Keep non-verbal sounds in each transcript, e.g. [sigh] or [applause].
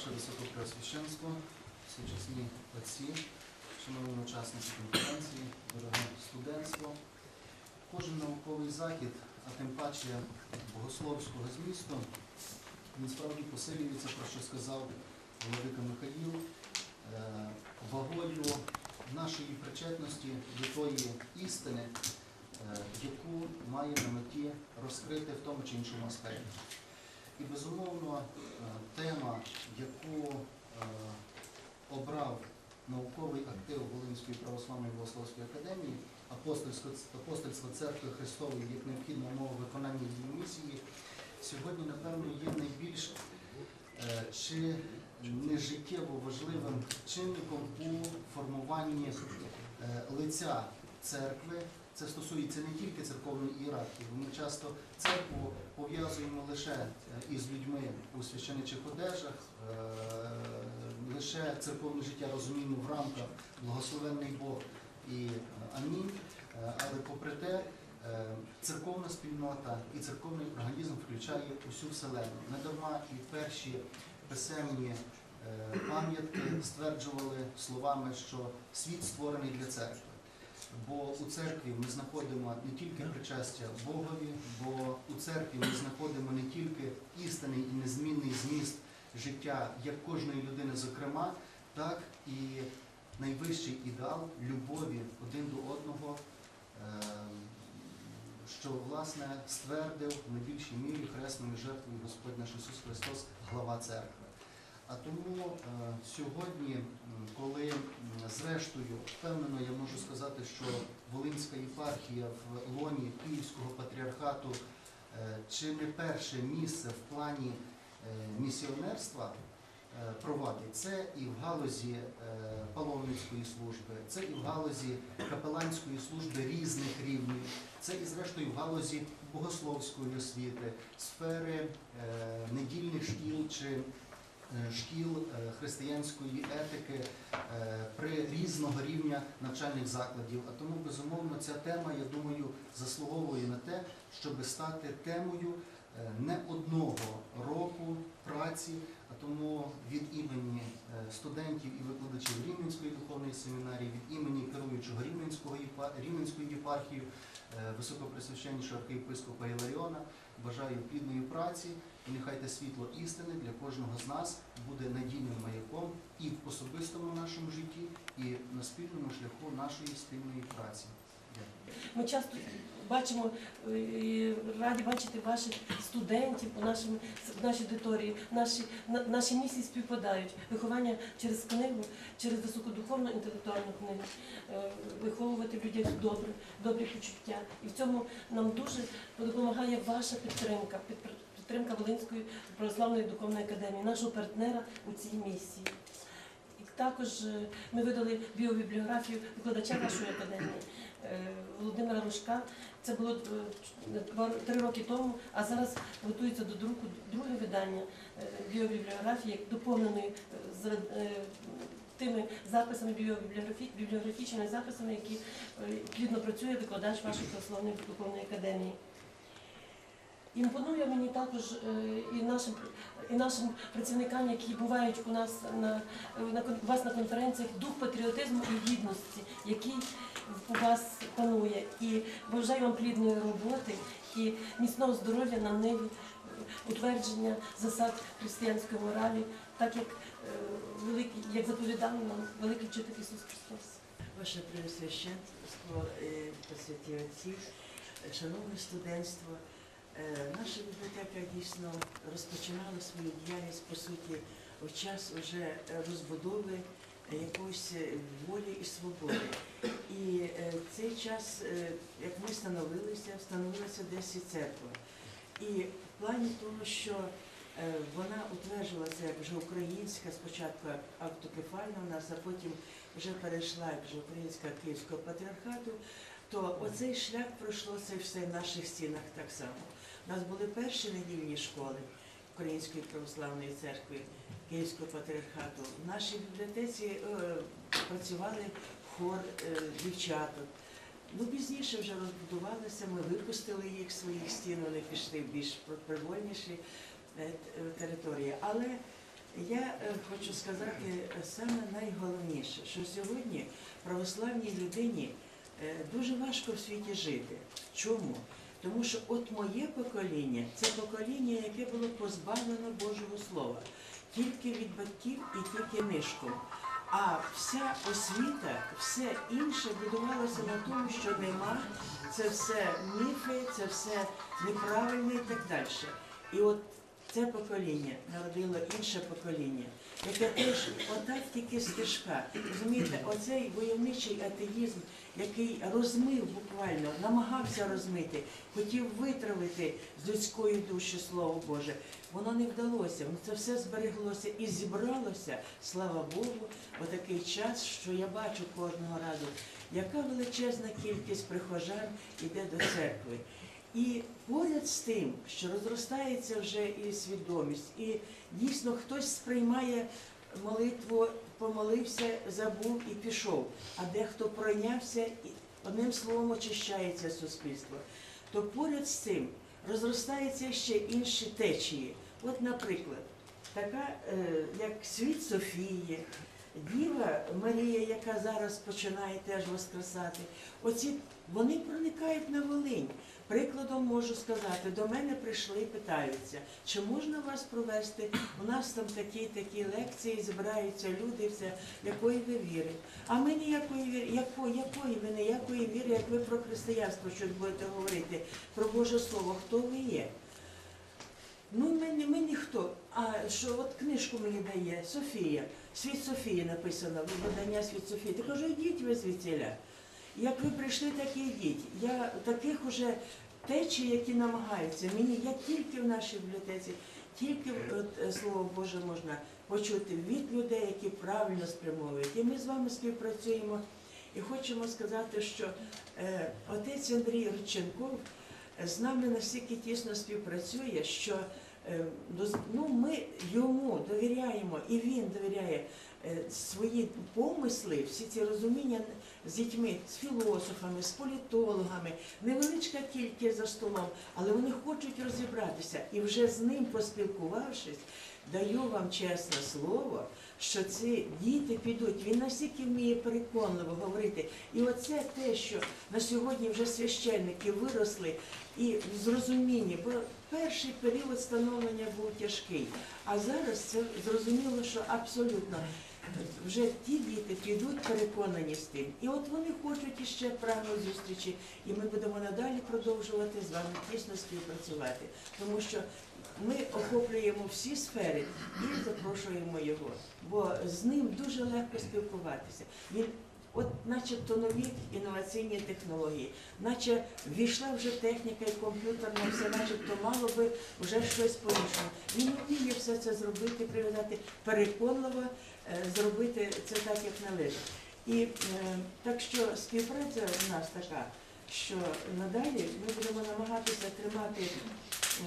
Ваше Високопреосвященство, сучасні отці, шановні учасники конференції, дороге студентство. Кожен науковий захід, а тим паче богословського змісту, він справді посилюється, про що сказав Владика Михаїл, е, вагою нашої причетності до тої істини, е, яку має на меті розкрити в тому чи іншому аспекті. І безумовно, е, тема, яку е, обрав науковий актив Волинської православної богословської академії, апостольство церкви Христової як необхідна умова виконання її місії, сьогодні, напевно, є найбільш е, чи не життєво важливим чинником у формуванні лиця церкви. Це стосується не тільки церковної ієрархії, ми часто церкву пов'язуємо лише е, із людьми у священичих одежах, е, лише церковне життя розуміємо в рамках благословенний Бог і е, амінь. Але попри те, церковна спільнота і церковний організм включає усю вселену. Недарма і перші писемні пам'ятки стверджували словами, що світ створений для церкви. Бо у церкві ми знаходимо не тільки причастя Богові, бо у церкві ми знаходимо не тільки істинний і незмінний зміст життя як кожної людини, зокрема, так і найвищий ідеал любові один до одного, е, що власне ствердив в найбільшій мірі хресною жертвою Господь наш Ісус Христос, глава церкви. А тому е, сьогодні, коли зрештою впевнено я можу сказати, що Волинська єпархія в лоні Київського патріархату е, чи не перше місце в плані е, місіонерства провадить, це і в галузі паломницької служби, це і в галузі капеланської служби різних рівнів, це і зрештою в галузі богословської освіти, сфери недільних шкіл чи шкіл е, християнської етики е, при різного рівня навчальних закладів. А тому, безумовно, ця тема, я думаю, заслуговує на те, щоб стати темою е, не одного року праці, а тому від імені е, студентів і викладачів Рівненської духовної семінарії, від імені керуючого Рівненської єпархії, е, високопресвященнішого архієпископа Іларіона, бажаю плідної праці. І нехай те світло істини для кожного з нас буде надійним маяком і в особистому нашому житті, і на спільному шляху нашої спільної праці. Ми часто бачимо е, і раді бачити ваших студентів у нашому в нашій аудиторії. Наші на- наші місії співпадають. Виховання через книгу, через високодуховну інтелектуальну книгу, е, виховувати в людях добре, добрі почуття. І в цьому нам дуже допомагає ваша підтримка, підтримка Волинської православної духовної академії, нашого партнера у цій місії. І також е, ми видали біобібліографію викладача нашої академії е, Володимира Рожка. Це було е, три роки тому, а зараз готується до друку друге видання біобібліографії, доповненої тими записами бібліографічними записами, які плідно працює викладач вашої православної духовної академії. Імпонує мені також е, і нашим і нашим працівникам, які бувають у нас на, на у вас на конференціях, дух патріотизму і гідності, який у вас панує. І бажаю вам плідної роботи і міцного здоров'я на ниві утвердження засад християнської моралі, так як, е, великий, як заповідав нам великий вчитель Ісус Христос. Ваше Преосвященство, е, Пресвяті Отці, шановне студентство, наша бібліотека дійсно розпочинала свою діяльність, по суті, в час уже розбудови е, якоїсь е, волі і свободи. І е, цей час, е, як ми становилися, встановилася десь і церква. І в плані того, що е, вона утверджувалася як вже українська, спочатку автокефальна у нас, а потім вже перейшла як вже українська Київського патріархату, то оцей шлях пройшлося все в наших стінах так само. У нас були перші недільні школи Української православної церкви Київського патріархату. В нашій бібліотеці е, працювали хор е, дівчаток. Ну, пізніше вже розбудувалися, ми випустили їх з своїх стін, вони пішли в більш привольніші е, території. Але Я хочу сказати саме найголовніше, що сьогодні православній людині дуже важко в світі жити. Чому? Тому що от моє покоління це покоління, яке було позбавлено Божого Слова, тільки від батьків і тільки нишком. А вся освіта, все інше будувалося на тому, що нема, це все міфи, це все неправильне і так далі. І от це покоління народило інше покоління, яке теж отак тільки стежка. Розумієте, оцей войовничий атеїзм, який розмив буквально, намагався розмити, хотів витравити з людської душі Слово Боже. Воно не вдалося. Це все збереглося і зібралося, слава Богу, у такий час, що я бачу кожного разу, яка величезна кількість прихожан іде до церкви. І поряд з тим, що розростається вже і свідомість, і дійсно хтось сприймає молитву, помолився, забув і пішов, а дехто пройнявся і одним словом очищається суспільство. То поряд з цим розростаються ще інші течії. От, наприклад, така, е, як світ Софії, Діва Марія, яка зараз починає теж воскресати, оці вони проникають на Волинь. Прикладом можу сказати, до мене прийшли і питаються, чи можна вас провести? У нас там такі такі лекції, збираються люди, все, якої ви віри. А ми ніякої віри, якої, якої ви ніякої віри, як ви про християнство щось будете говорити, про Боже Слово, хто ви є? Ну, ми, ми ніхто. А що от книжку мені дає Софія, Світ Софії написано, видання Світ Софії. Ти кажу, йдіть ви звідсіля. Як ви прийшли, так і йдіть. Я таких уже течій, які намагаються. Мені я тільки в нашій бібліотеці, тільки от, е, слово Боже можна почути від людей, які правильно спрямовують. І ми з вами співпрацюємо. І хочемо сказати, що е, отець Андрій Рудченков з нами настільки тісно співпрацює, що е, ну, ми йому довіряємо, і він довіряє е, свої помисли, всі ці розуміння з дітьми, з філософами, з політологами, невеличка кількість за столом, але вони хочуть розібратися. І вже з ним поспілкувавшись, даю вам чесне слово, що ці діти підуть. Він настільки вміє переконливо говорити. І оце те, що на сьогодні вже священники виросли і в зрозумінні, бо перший період становлення був тяжкий, а зараз це зрозуміло, що абсолютно. Вже ті діти підуть переконані з тим. І от вони хочуть іще прагнуть зустрічі, і ми будемо надалі продовжувати з вами тісно співпрацювати, тому що ми охоплюємо всі сфери і запрошуємо його, бо з ним дуже легко спілкуватися. Він От начебто нові інноваційні технології, наче війшла вже техніка і комп'ютерна, все начебто мало би вже щось по-іншому. Він вміє все це зробити, прив'язати переконливо, е, зробити це так, як належить. І е, так що співпраця у нас така, що надалі ми будемо намагатися тримати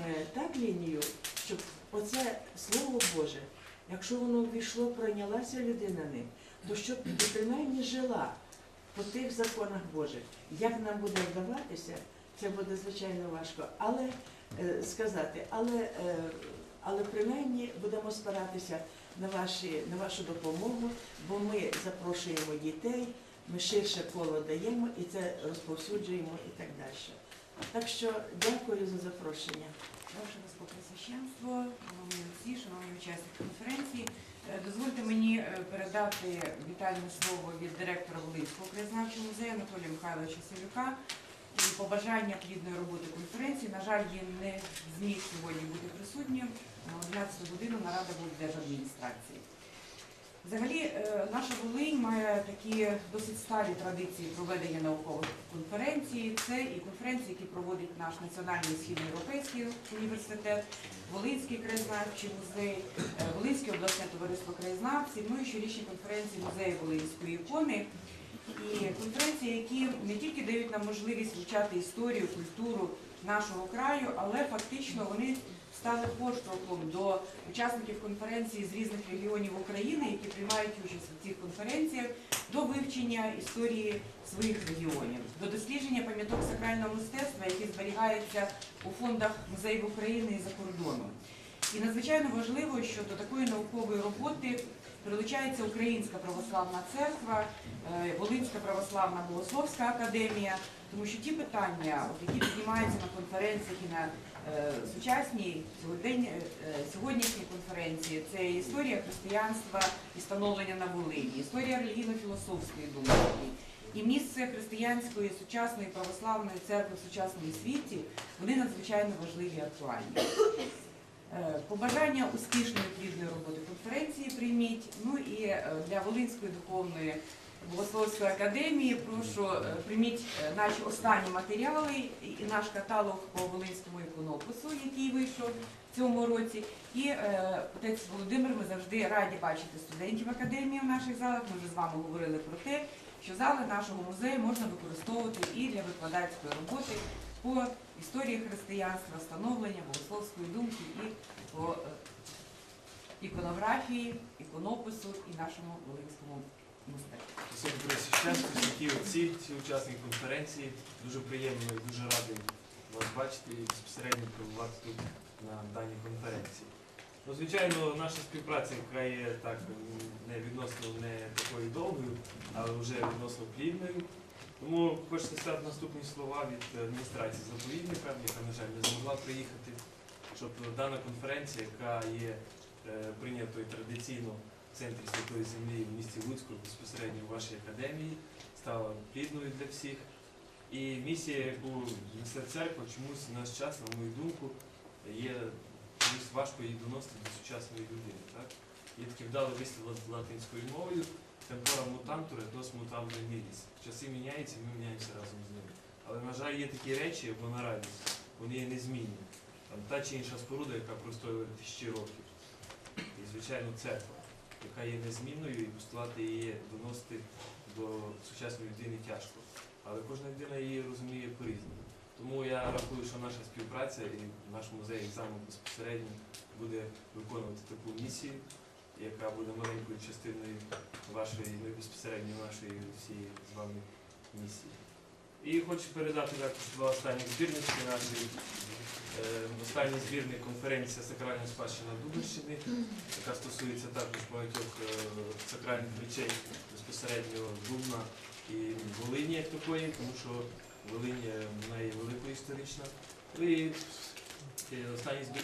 е, так лінію, щоб оце слово Боже, якщо воно ввійшло, пройнялася людина ним, то щоб принаймні жила по тих законах Божих. Як нам буде вдаватися, це буде звичайно важко. Але е, сказати, але, е, але принаймні будемо спиратися на, ваші, на вашу допомогу, бо ми запрошуємо дітей, ми ширше коло даємо і це розповсюджуємо і так далі. Так що дякую за запрошення. Ваше Високопресвященство, шановні отці, шановні учасники конференції, дозвольте мені е, передати вітальне слово від директора Волинського краєзнавчого музею Анатолія Михайловича Савюка і побажання плідної роботи конференції. На жаль, він не зміг сьогодні бути присутнім. На 11 годину нарада буде держадміністрації. Взагалі, е, наша Волинь має такі досить сталі традиції проведення наукових конференцій. Це і конференції, які проводить наш Національний східноєвропейський університет, Волинський краєзнавчий музей, е, Волинське обласне товариство краєзнавців, ну і щорічні конференції музею Волинської ікони. І конференції, які не тільки дають нам можливість вивчати історію, культуру нашого краю, але фактично вони стали поштовхом до учасників конференції з різних регіонів України, які приймають участь у цих конференціях, до вивчення історії своїх регіонів, до дослідження пам'яток сакрального мистецтва, які зберігаються у фондах музеїв України і за кордоном. І надзвичайно важливо, що до такої наукової роботи прилучається Українська православна церква, е, Волинська православна богословська академія, тому що ті питання, які піднімаються на конференціях і на сучасній сьогодень, е, сьогоднішній конференції, це історія християнства і становлення на Волині, історія релігійно-філософської думки. І місце християнської сучасної православної церкви в сучасному світі вони надзвичайно важливі і актуальні. Е, Побажання успішної плідної роботи конференції прийміть. Ну і е, для Волинської духовної богословської академії прошу е, прийміть е, наші останні матеріали і наш каталог по Волинському іконопису, який вийшов в цьому році. І е, отець Володимир, ми завжди раді бачити студентів академії в наших залах. Ми вже з вами говорили про те, що зали нашого музею можна використовувати і для викладацької роботи по історії християнства, становлення богословської думки і по іконографії, іконопису і нашому волинському мистецтву. Сьогодні присвященство, святі отці, всі учасники конференції. Дуже приємно і дуже радий вас бачити і безпосередньо перебувати тут на даній конференції. Ну, звичайно, наша співпраця, яка є так не відносно не такою довгою, але вже відносно плідною. Тому хочеться сказати наступні слова від адміністрації заповідника, яка, на жаль, не змогла приїхати, щоб дана конференція, яка є е, прийнятою традиційно в центрі Святої Землі в місті Луцьку безпосередньо в вашій академії, стала плідною для всіх. І місія, яку несе церква, чомусь в наш час, на мою думку, є чомусь важко її доносити до сучасної людини. Так? Є такий вдалий вислів латинською мовою, темпора мутантуре, дос мутамbre milis. Часи міняються, ми міняємося разом з ними. Але, на жаль, є такі речі, як вона радість, вони є незмінні. Там та чи інша споруда, яка простоює тисячі років. І, звичайно, церква, яка є незмінною, і постулати її доносити до сучасної людини тяжко. Але кожна людина її розуміє по-різному. Тому я рахую, що наша співпраця і наш музей екзамен безпосередньо буде виконувати таку місію, яка буде маленькою частиною вашої, ну безпосередньо нашої всієї з вами місії. І хочу передати також два останні збірнички нашої. Е, Останній збірник конференція Сакральна спадщина Дубинщини, яка стосується також багатьох е, сакральних речей безпосередньо Дубна і Волині як такої, тому що Волинь е, вона є великою історична. Ну і е, останній збір,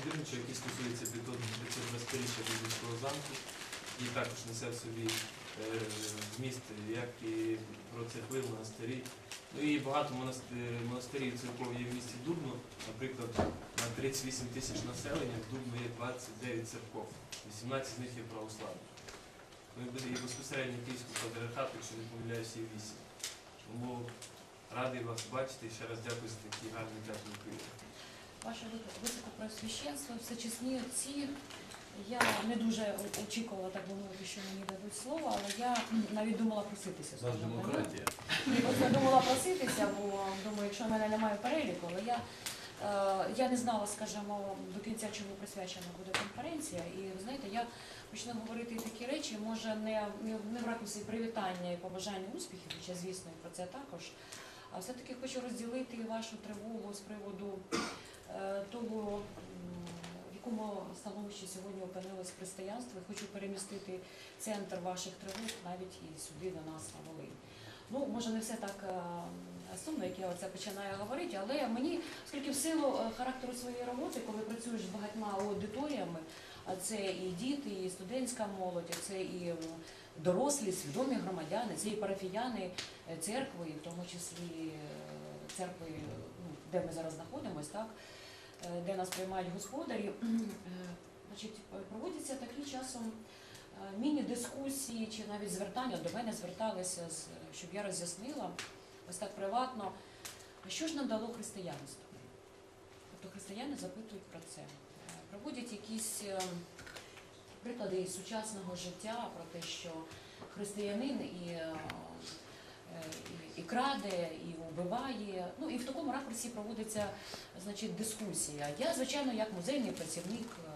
збірничок, який стосується 520-річчя Дубинського замку, і також несе в собі е, зміст, як і про церкви, монастирі. Ну і багато монастирів, церков є в місті Дубно. Наприклад, на 38 тисяч населення в Дубно є 29 церков, 18 з них є православні. Ну і безпосередньо Київського патріархату, якщо не помиляюся, є 8. Тому радий вас бачити і ще раз дякую за такі гарні теплі відповіді. Ваше високопреосвященство, всечесні отці. Я не дуже очікувала, так би мовити, що слово, але я навіть думала проситися. Демократія. Я думала проситися, бо думаю, якщо в мене немає переліку, але я, е, я не знала, скажімо, до кінця чому присвячена буде конференція. І ви знаєте, я почну говорити такі речі, може не, не, не в ракурсі привітання і побажання успіхів, хоча звісно і про це також. А все-таки хочу розділити вашу тривогу з приводу е, того, якому становищі сьогодні опинилось. І хочу перемістити центр ваших тривог навіть і сюди до нас на Волинь. Ну, може, не все так е, сумно, як я оце починаю говорити, але мені, оскільки в силу е, характеру своєї роботи, коли працюєш з багатьма аудиторіями, а це і діти, і студентська молодь, це і дорослі, свідомі громадяни, це і парафіяни е, церкви, в тому числі церкви, ну, де ми зараз знаходимося, так, де нас приймають господарі. [clears throat] Е, Значить, проводяться такі часом е, міні-дискусії чи навіть звертання до мене зверталися, щоб я роз'яснила ось так приватно, що ж нам дало християнство? Тобто християни запитують про це. Е, Проводять якісь е, приклади сучасного життя про те, що християнин і, е, е, і, краде, і вбиває. Ну і в такому ракурсі проводиться значить, дискусія. Я, звичайно, як музейний працівник, е,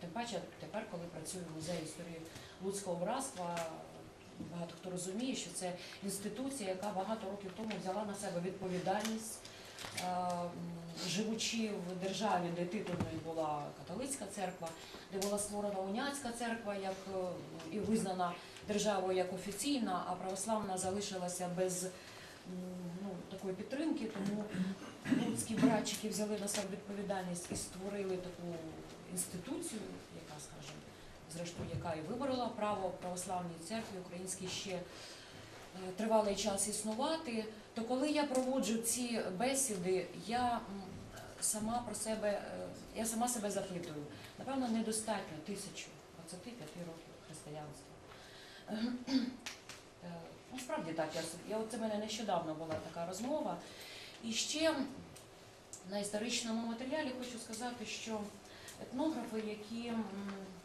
тим паче тепер, коли працюю в музеї історії Луцького братства, багато хто розуміє, що це інституція, яка багато років тому взяла на себе відповідальність е, живучи в державі, де титульною була католицька церква, де була створена уніатська церква, як е, і визнана державою як офіційна, а православна залишилася без ну, такої підтримки, тому луцькі братчики взяли на себе відповідальність і створили таку інституцію, яка, скажімо, зрештою, яка і виборола право православній церкві українській ще е, тривалий час існувати. То коли я проводжу ці бесіди, я сама про себе, е, я сама себе запитую. Напевно, недостатньо 1025 років християнства. Е, Насправді так, я, я це в мене нещодавно була така розмова. І ще на історичному матеріалі хочу сказати, що етнографи, які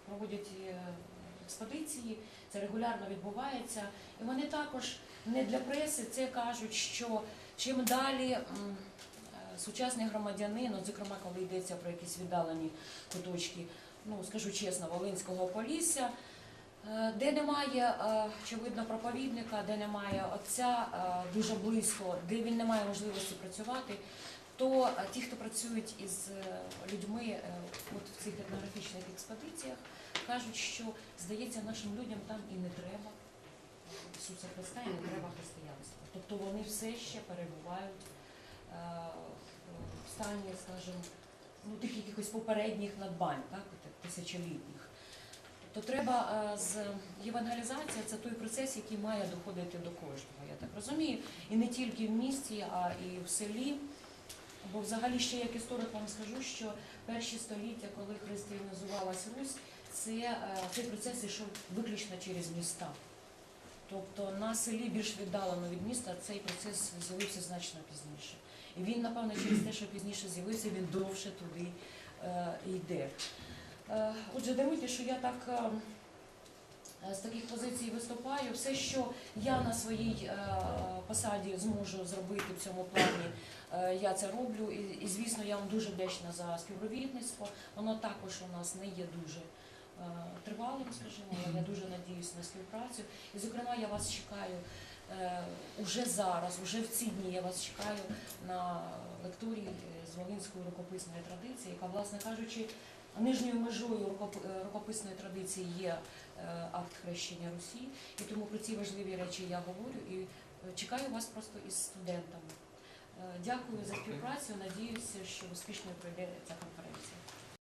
проводять е, експедиції, це регулярно відбувається, і вони також не для преси це кажуть, що чим далі е, сучасний громадянин, от, зокрема, коли йдеться про якісь віддалені куточки, ну скажу чесно, Волинського полісся, де немає, е, очевидно, проповідника, де немає отця е, дуже близько, де він не має можливості працювати, то е, ті, хто працюють із е, людьми е, от в цих етнографічних експедиціях, кажуть, що здається, нашим людям там і не треба Ісуса Христа, і не треба християнства. Тобто вони все ще перебувають е, в стані, скажімо, ну, тих якихось попередніх надбань, так, тисячолітніх. Тобто треба е, з євангелізація це той процес, який має доходити до кожного, я так розумію. І не тільки в місті, а і в селі. Бо взагалі ще як історик вам скажу, що перші століття, коли християнізувалась Русь, це, е, цей процес йшов виключно через міста. Тобто на селі більш віддалено від міста цей процес з'явився значно пізніше. І він, напевно, через те, що пізніше з'явився, він довше туди е, йде. Е, отже, даруйте, що я так е, е, з таких позицій виступаю. Все, що я на своїй е, посаді зможу зробити в цьому плані, я це роблю. І, звісно, я вам дуже вдячна за співробітництво. Воно також у нас не є дуже тривалим, скажімо, я дуже надіюсь на співпрацю. І, зокрема, я вас чекаю уже зараз, уже в ці дні я вас чекаю на лекторії е, з Волинської рукописної традиції, яка, власне кажучи, нижньою межою е, рукописної традиції є е, акт хрещення Русі, і тому про ці важливі речі я говорю і е, чекаю вас просто із студентами. Дякую за співпрацю. Надіюся, що успішно пройде ця конференція.